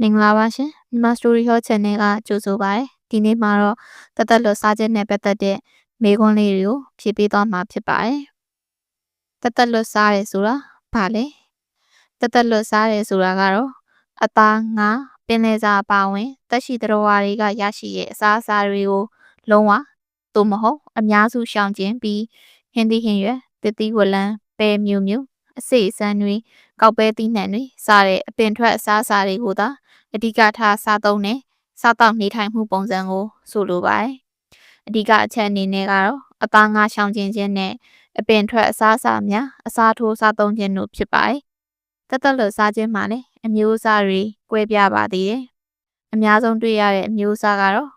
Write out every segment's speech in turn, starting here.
မင်္ဂလာပါရှင်မြန်မာ Story Hall Channel ကကြိုဆိုပါရစေဒီနေ့မှာတော့တသက်လွတ်စားခြင်းနဲ့ပတ်သက်တဲ့မေးခွန်းလေးတွေကိုဖြေပေးသွားမှာဖြစ်ပါတယ်တသက်လွတ်စားရဲဆိုတာဘာလဲတသက်လွတ်စားရဲဆိုတာကတော့အသားငါပင်လယ်စာအပါဝင်တက်ရှိသတ္တဝါတွေကရရှိရဲ့အစားအစာတွေကိုလုံးဝသို့မဟုတ်အများစုရှောင်ကျဉ်ပြီးဟင်းသီးဟင်းရွက်တတိဝလံပဲမျိုးမျိုးအစိအစမ်းတွေကောက်ပဲသီးနှံတွေစတဲ့အပင်ထွက်အစားအစာတွေကိုသာ အဓိကထားစားသုံးတဲ့စားတောက်နေထိုင်မှုပုံစံကိုဆိုလိုပါတယ်။အဓိကအချက်အနေနဲ့ကတော့အသားငါရှောင်ကျဉ်ခြင်းနဲ့အပင်ထွက်အစားအစာများအစားထိုးစားသုံးခြင်းတို့ဖြစ်ပါတယ်။တက်တက်လွတ်စားခြင်းမှာလည်းအမျိုးအစားတွေကွဲပြားပါသေးတယ်။အများဆုံးတွေ့ရတဲ့အမျိုးအစားကတော့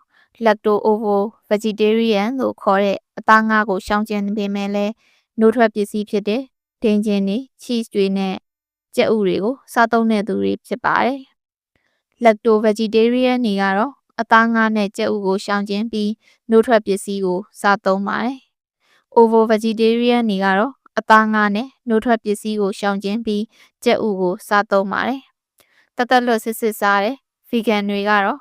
lacto ovo vegetarian လို့ခေါ်တဲ့အသားငါကိုရှောင်ကျဉ်ပေမဲ့လည်းနှိုးထွက်ပစ္စည်းဖြစ်တဲ့ဒိန်ကျင်တွေ cheese တွေနဲ့ကြက်ဥတွေကိုစားသုံးတဲ့သူတွေဖြစ်ပါတယ်။ lacto vegetarian တွေကတော့အသားငါးနဲ့ကြက်ဥကိုရှောင်ကျဉ်ပြီးနှိုးထွက်ပစ္စည်းကိုစားသုံးပါတယ်။ ovo vegetarian တွေကတော့အသားငါးနဲ့နှိုးထွက်ပစ္စည်းကိုရှောင်ကျဉ်ပြီးကြက်ဥကိုစားသုံးပါတယ်။တသက်လွတ်စစ်စစ်စားတဲ့ vegan တွေကတော့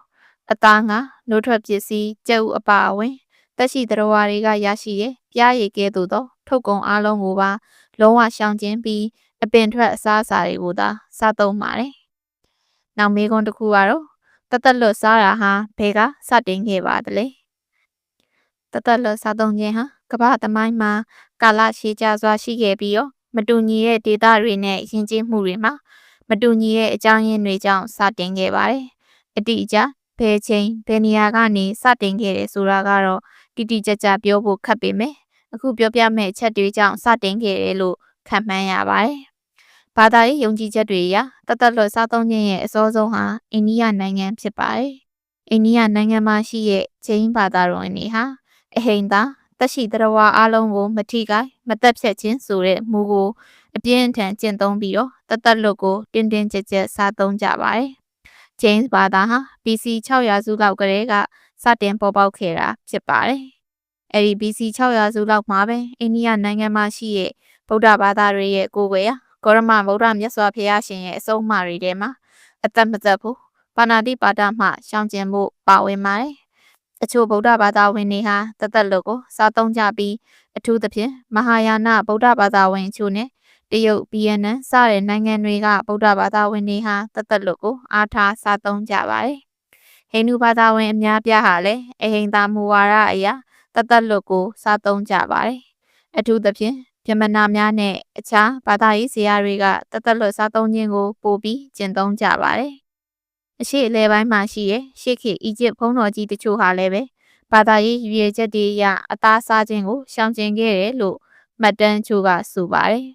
အသားငါးနှိုးထွက်ပစ္စည်းကြက်ဥအပါအဝင်တက်ရှိသတ္တဝါတွေကရရှိတဲ့ပြားရည်ကဲ့သို့သော ထုတ်ကုန်အလုံးကိုပါလုံးဝရှောင်ကျဉ်ပြီးအပင်ထွက်အစားအစာတွေကိုသာစားသုံးပါတယ်။ နောက်မေးခွန်းတစ်ခုကတော့တသက်လွတ်စားတာဟာဘယ်ကစတင်ခဲ့ပါသလဲ။တသက်လွတ်စားသုံးခြင်းဟာကမ္ဘာသမိုင်းမှာကာလရှည်ကြာစွာရှိခဲ့ပြီးတော့မတူညီတဲ့ဒေသတွေနဲ့ယဉ်ကျေးမှုတွေမှာမတူညီတဲ့အကြောင်းရင်းတွေကြောင့်စတင်ခဲ့ပါတယ်။အတိအကျဘယ်ချိန်ဘယ်နေရာကနေစတင်ခဲ့တယ်ဆိုတာကတော့တိတိကျကျပြောဖို့ခက်ပေမဲ့အခုပြောပြမယ့်အချက်တွေကြောင့်စတင်ခဲ့တယ်လို့ခန့်မှန်းရပါတယ်။ ဘာသာရေးယုံကြည်ချက်တွေအရတသက်လွတ်စားသုံးခြင်းရဲ့အစောဆုံးဟာအိန္ဒိယနိုင်ငံဖြစ်ပါတယ်။အိန္ဒိယနိုင်ငံမှာရှိတဲ့ဂျိန်းဘာသာတော်တွေဟာအဟိန်သာတက်ရှိတရဝါအလုံးကိုမထိခိုက်မသက်ဖြတ်ခြင်းဆိုတဲ့မူကိုအပြင်းအထန်ကျင့်သုံးပြီးတော့တသက်လွတ်ကိုတင်းတင်းကြပ်ကြပ်စားသုံးကြပါတယ်။ James ဘာသာဟာ BC 600စုလောက်ကလေးကစတင်ပေါ်ပေါက်ခဲ့တာဖြစ်ပါတယ်။အဲဒီ BC 600စုလောက်မှာပဲအိန္ဒိယနိုင်ငံမှာရှိတဲ့ဗုဒ္ဓဘာသာတွေရဲ့ကိုယ်ွယ်ရာ ဂေါရမဗုဒ္ဓမြတ်စွာဘုရားရှင်ရဲ့အဆုံးအမတွေထဲမှာအသက်မသက်ဖို့ပါဏာတိပါဒမှရှောင်ကျဉ်ဖို့ပါဝင်ပါတယ်။အချို့ဗုဒ္ဓဘာသာဝင်တွေဟာတသက်လွတ်ကိုစားသုံးကြပြီးအထူးသဖြင့်မဟာယာနဗုဒ္ဓဘာသာဝင်အချို့နဲ့တရုတ်ဗီယက်နမ်စတဲ့နိုင်ငံတွေကဗုဒ္ဓဘာသာဝင်တွေဟာတသက်လွတ်ကိုအားထားစားသုံးကြပါတယ်။ဟိန္ဒူဘာသာဝင်အများပြားဟာလည်းအဟိန္တာမူဝါဒအရာတသက်လွတ်ကိုစားသုံးကြပါတယ်။အထူးသဖြင့် ပြမနာများနဲ့အခြားဘာသာရေးဇာတ်တွေကတသက်လွတ်စားသုံးခြင်းကိုပိုပြီးကျင့်သုံးကြပါတယ်။အရှိအလဲပိုင်းမှာရှိတဲ့ရှေ့ခေတ်အီဂျစ်ဘုံတော်ကြီးတချို့ဟာလည်းပဲဘာသာရေးရည်ရွယ်ချက်တွေအရအသားစားခြင်းကိုရှောင်ကျဉ်ခဲ့တယ်လို့မှတ်တမ်းချို့ကဆိုပါတယ်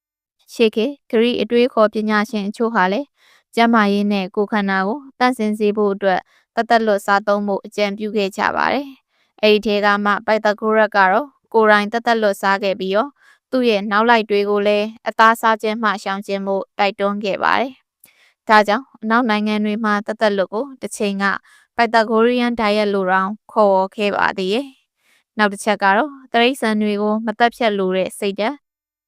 ။ရှေ့ခေတ်ဂရိအတွေးခေါ်ပညာရှင်အချို့ဟာလည်းကျမ်းမာရေးနဲ့ကိုယ်ခန္ဓာကိုတန့်စင်စေဖို့အတွက်တသက်လွတ်စားသုံးဖို့အကြံပြုခဲ့ကြပါတယ်။အဲဒီထဲကမှပိုက်သဂိုရက်ကတော့ကိုယ်တိုင်တသက်လွတ်စားခဲ့ပြီးတော့ သူ့ရဲ့နောက်လိုက်တွေကိုလည်းအသားစားခြင်းမှရှောင်ကျဉ်ဖို့တိုက်တွန်းခဲ့ပါတယ်။ဒါကြောင့်အနောက်နိုင်ငံတွေမှာတသက်လွတ်ကိုတစ်ချိန်က Pythagorean diet လို့တောင်ခေါ်ခဲ့ပါသေးတယ်။နောက်တစ်ချက်ကတော့တရိษံတွေကိုမသက်ဖြတ်လို့တဲ့စိတ်ဓာတ်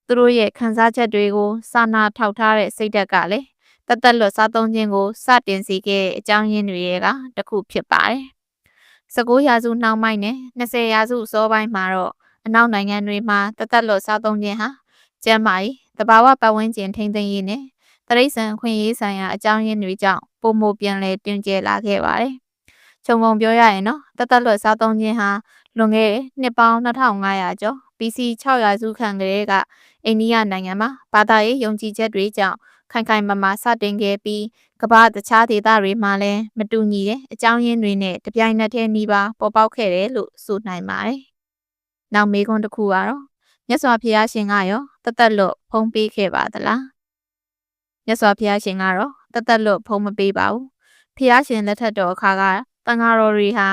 သူတို့ရဲ့ခံစားချက်တွေကိုစာနာထောက်ထားတဲ့စိတ်ဓာတ်ကလည်းတသက်လွတ်စားသုံးခြင်းကိုစတင်စေခဲ့တဲ့အကြောင်းရင်းတွေကတစ်ခုဖြစ်ပါတယ်။19ရာစုနှောင်းပိုင်းနဲ့20ရာစုစောပိုင်းမှာတော့ အနောက်နိုင်ငံတွေမှာတသက်လွတ်စားသုံးခြင်းဟာကျန်းမာရေးတဘာဝပတ်ဝန်းကျင်ထိန်းသိမ်းရေးနဲ့တရိษံခွင့်ရေးဆိုင်ရာအကြောင်းရင်းတွေကြောင့်ပုံမပြန်လဲတွင်ကျဲလာခဲ့ပါတယ်။ခြုံငုံပြောရရင်တော့တသက်လွတ်စားသုံးခြင်းဟာလွန်ခဲ့တဲ့နှစ်ပေါင်း2500ကျော် BC 600စုခန့်ကလေးကအိန္ဒိယနိုင်ငံမှာဘာသာရေးယုံကြည်ချက်တွေကြောင့်ခိုင်ခိုင်မာမာစတင်ခဲ့ပြီးကမ္ဘာတခြားဒေသတွေမှာလည်းမတူညီတဲ့အကြောင်းရင်းတွေနဲ့တပြိုင်နက်တည်းနှီးပါပေါ်ပေါက်ခဲ့တယ်လို့ဆိုနိုင်ပါတယ်။ နောက်မေးခွန်းတစ်ခုကတော့မြတ်စွာဘုရားရှင်ကရောတသက်လွတ်ဖုံးပေးခဲ့ပါသလား။မြတ်စွာဘုရားရှင်ကတော့တသက်လွတ်ဖုံးမပေးပါဘူး။ဘုရားရှင်လက်ထက်တော်အခါကတန်ဃာတော်တွေဟာ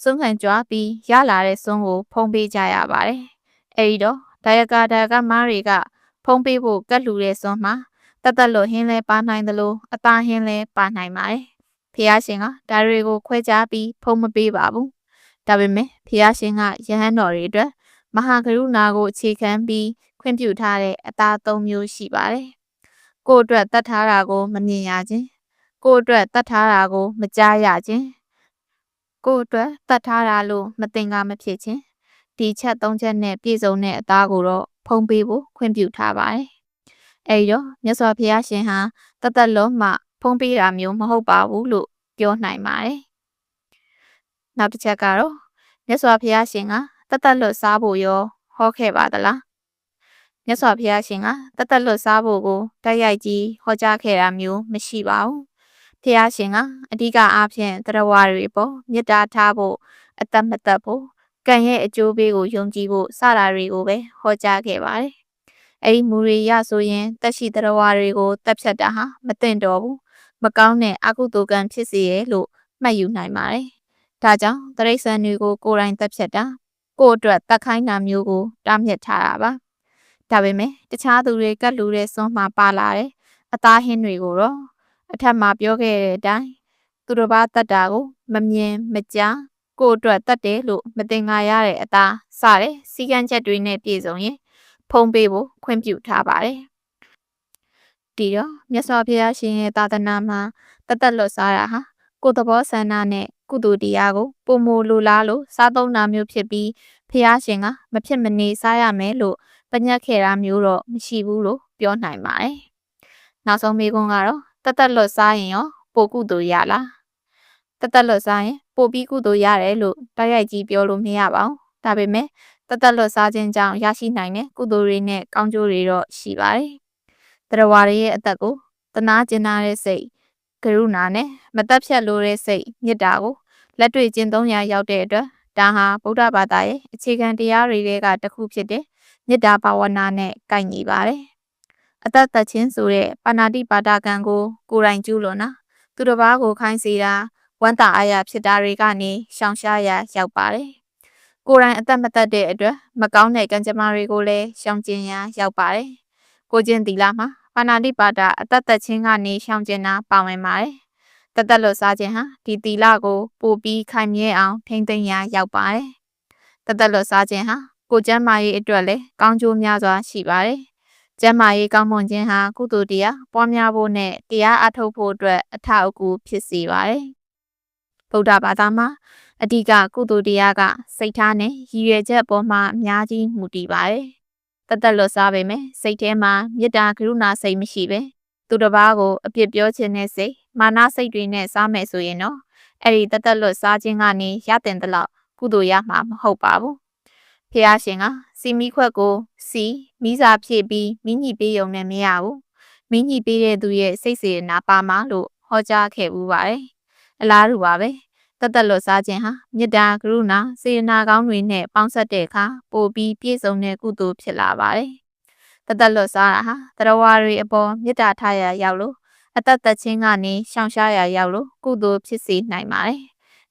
စွန့်ခံကြွားပြီးရလာတဲ့စွန်းကို ဖုံးပေးကြရပါတယ်။အဲဒီတော့ဒါယကာဒါယကမားတွေကဖုံးပေးဖို့ကတ်လူတဲ့စွန်းမှာတသက်လွတ်ဟင်းလဲပါနိုင်သလိုအသားဟင်းလဲပါနိုင်ပါတယ်။ဖះရှင်ကဒါတွေကိုခွဲခြားပြီးဖုံးမပေးပါဘူး။ ဒါပေမဲ့ဖះရှင်ကယဟန်တော်တွေအတွက်မဟာကရုဏာကိုအခြေခံပြီးခွင့်ပြုထားတဲ့အသား၃မျိုးရှိပါတယ်။ကိုယ့်အတွက်တတ်ထားတာကိုမမြင်ရခြင်းကိုယ့်အတွက်တတ်ထားတာကိုမကြားရခြင်းကိုယ့်အတွက်တတ်ထားတာလို့မသင်္ကာမဖြစ်ခြင်းဒီချက်သုံးချက်နဲ့ပြည့်စုံတဲ့အသားကိုတော့ဖုံးပေးဖို့ခွင့်ပြုထားပါတယ်။အဲဒီတော့မြတ်စွာဘုရားရှင်ဟာတသက်လုံးမှဖုံးပေးတာမျိုးမဟုတ်ပါဘူးလို့ပြောနိုင်ပါတယ်။ နောက်တစ်ချက်ကတော့မြတ်စွာဘုရားရှင်ကတသက်လွတ်စားဖို့ရောဟောခဲ့ပါသလား။မြတ်စွာဘုရားရှင်ကတသက်လွတ်စားဖို့ကိုတိုက်ရိုက်ကြီးဟောကြားခဲ့တာမျိုးမရှိပါဘူး။ဖះရှင်ကအဓိကအားဖြင့်တရားဝါတွေပေါ်မေတ္တာထားဖို့အသက်မသက်ဖို့ကံရဲ့အကျိုးပေးကိုယုံကြည်ဖို့စတာတွေကိုပဲဟောကြားခဲ့ပါတယ်။အဲဒီမူရိယဆိုရင်တက်ရှိတရားဝါတွေကိုတက်ဖြတ်တာဟာမသင့်တော်ဘူးမကောင်းတဲ့အကုသိုလ်ကံဖြစ်စေရလို့မှတ်ယူနိုင်ပါတယ်။ ဒါကြောင့်တရိษံတွေကိုကိုယ်တိုင်တက်ဖြတ်တာကိုယ့်အတွက်တက်ခိုင်းတာမျိုးကိုတားမြစ်ထားတာပါ။ဒါပေမဲ့တခြားသူတွေကတ်လူတဲ့စွန်းမှာပါလာတဲ့အသားဟင်းတွေကိုတော့အထက်မှာပြောခဲ့တဲ့အတိုင်းသူတစ်ပါးတတ်တာကိုမမြင်မကြားကိုယ့်အတွက်တတ်တယ်လို့မတင်ငါရတဲ့အသားစတဲ့စီကံချက်တွေနဲ့ပြည့်စုံရင်ဖုံးပေးဖို့ခွင့်ပြုထားပါတယ်။ဒီတော့မြတ်စွာဘုရားရှင်ရဲ့သာသနာမှာတသက်လွတ်စားတာဟာကိုယ်သဘောဆန္ဒနဲ့ ကုသိုလ်တရားကိုပုံမလိုလားလို့စားသုံးတာမျိုးဖြစ်ပြီးဘုရားရှင်ကမဖြစ်မနေစားရမယ်လို့ပညတ်ခဲ့တာမျိုးတော့မရှိဘူးလို့ပြောနိုင်ပါတယ်။နောက်ဆုံးမေးခွန်းကတော့တသက်လွတ်စားရင်ရောပိုကုသိုလ်ရလားတသက်လွတ်စားရင်ပိုပြီးကုသိုလ်ရတယ်လို့တိုက်ရိုက်ကြီးပြောလို့မရပါဘူးဒါပေမဲ့တသက်လွတ်စားခြင်းကြောင့်ရရှိနိုင်တဲ့ကုသိုလ်တွေနဲ့ကောင်းကျိုးတွေတော့ရှိပါတယ်တရားဝါတွေရဲ့အသက်ကိုတနာကျင်နာတဲ့စိတ်ကရုဏာနဲ့မတက်ဖြတ်လိုတဲ့စိတ်မေတ္တာကို လက်တွေ့ကျင့်သုံးရရောက်တဲ့အတွက်ဒါဟာဗုဒ္ဓဘာသာရဲ့အခြေခံတရားတွေကတစ်ခုဖြစ်တဲ့မေတ္တာဘာဝနာနဲ့ကိုက်ညီပါတယ်အသက်သက်ချင်းဆိုတဲ့ပါဏာတိပါဒကံကိုကိုယ်တိုင်ကျူးလွန်တာသူတစ်ပါးကိုခိုင်းစေတာဝမ်းသာအားရဖြစ်တာတွေကနေရှောင်ရှားရရောက်ပါတယ်။ကိုယ်တိုင်အသက်မသက်တဲ့အတွက်မကောင်းတဲ့ကံကြမ္မာတွေကိုလည်းရှောင်ကျဉ်ရရောက်ပါတယ်။ကိုချင်းတီလာမှာပါဏာတိပါဒအသက်သက်ချင်းကနေရှောင်ကျဉ်တာပါဝင်ပါတယ်။ တသက်လွတ်စားခြင်းဟာဒီတီလာကိုပို့ပြီးခိုင်မြဲအောင်ထိမ့်သိမ်းရရောက်ပါတယ်။တသက်လွတ်စားခြင်းဟာကိုကျမ်းမာရေးအတွက်လည်းကောင်းကျိုးများစွာရှိပါတယ်။ကျမ်းမာရေးကောင်းမွန်ခြင်းဟာကုသိုလ်တရားပွားများဖို့နဲ့တရားအထုတ်ဖို့အတွက်အထောက်အကူဖြစ်စေပါတယ်။ဗုဒ္ဓဘာသာမှာအဓိကကုသိုလ်တရားကစိတ်ထားနဲ့ရည်ရွယ်ချက်ပေါ်မှာအများကြီးမူတည်ပါတယ်။တသက်လွတ်စားပေမဲ့စိတ်ထဲမှာမေတ္တာကရုဏာစိတ်မရှိပဲသူတစ်ပါးကိုအပြစ်ပြောခြင်းနဲ့စိတ် မာနစိတ်တွေနဲ့စားမယ်ဆိုရင်တော့အဲ့ဒီတသက်လွတ်စားခြင်းကနေရတဲ့တလောက်ကုသိုလ်ရမှာမဟုတ်ပါဘူးဖះရှင်ကစီမီခွက်ကိုစီမီးစာဖြည့်ပြီးမိညိပေးုံနဲ့မရဘူးမိညိပေးတဲ့သူရဲ့စိတ်စေနာပါမလို့ဟောကြားခဲ့ဘူးပါတယ်အလားတူပါပဲတသက်လွတ်စားခြင်းဟာမေတ္တာကရုဏာစေနာကောင်းတွေနဲ့ပေါင်းဆက်တဲ့အခါပိုပြီးပြည့်စုံတဲ့ကုသိုလ်ဖြစ်လာပါတယ်တသက်လွတ်စားတာဟာတရားဝါတွေအပေါ်မေတ္တာထားရရောက်လို့ အသက်သက်ချင်းကနေရှောင်ရှားရရောက်လို့ကုသိုလ်ဖြစ်စေနိုင်ပါတယ်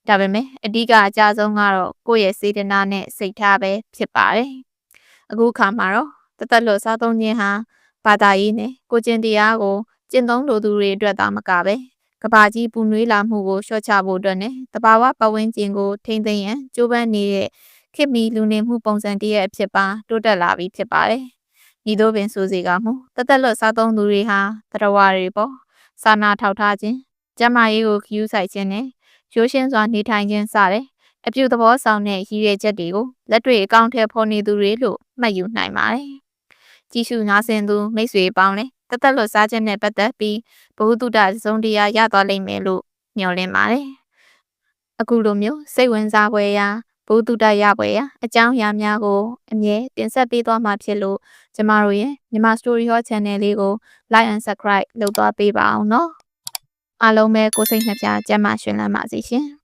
ဒါပေမဲ့အဓိကအကြဆုံးကတော့ကိုယ့်ရဲ့စေတနာနဲ့စိတ်ထားပဲဖြစ်ပါတယ်။အခုခါမှာတော့တသက်လို့စားသုံးခြင်းဟာဘာသာရေးနဲ့ကိုကျင့်တရားကိုကျင့်သုံးလိုသူတွေအတွက်သာမကပဲကဘာကြီးပူနွေးလာမှုကိုလျှော့ချဖို့အတွက်နဲ့တဘာဝပတ်ဝန်းကျင်ကိုထိမ့်သိမ်းရန်ကြိုးပမ်းနေတဲ့ခေတ်မီလူနေမှုပုံစံတည်းရဲ့အဖြစ်ပါတိုးတက်လာပြီးဖြစ်ပါတယ်။ဤသို့ပင်ဆိုစီကမှုတသက်လွတ်စားသုံးသူတွေဟာတရဝတွေပေါ့ စာနာထောက်ထားခြင်းကျမရေးကိုခယူးဆိုင်ခြင်းနဲ့ရိုးရှင်းစွာနေထိုင်ခြင်းစတဲ့အပြုသဘောဆောင်တဲ့ရည်ရွယ်ချက်တွေကိုလက်တွေ့အကောင့်ထဲဖော်နေသူတွေလို့မှတ်ယူနိုင်ပါတယ်။ကြည့်ရှုနားဆင်သူမိတ်ဆွေပေါင်းလည်းတသက်လွတ်စားခြင်းနဲ့ပတ်သက်ပြီးဘ ഹു တုတစုံတရားရသွားလိမ့်မယ်လို့မျှော်လင့်ပါတယ်။အခုလိုမျိုးစိတ်ဝင်စားဖွယ်ရာ ဘ ഹു တုတရဖွယ်ရာအကြောင်းအရာများကိုအမြဲတင်ဆက်ပေးသွားမှာဖြစ်လို့ကျမတို့ရဲ့မြန်မာ Story Hall Channel လေးကို Like and Subscribe လုပ်သွားပေးပါအောင်နော်။အားလုံးပဲကိုစိတ်နှပြကျမ်းမာရှင်လန်းပါစေရှင်။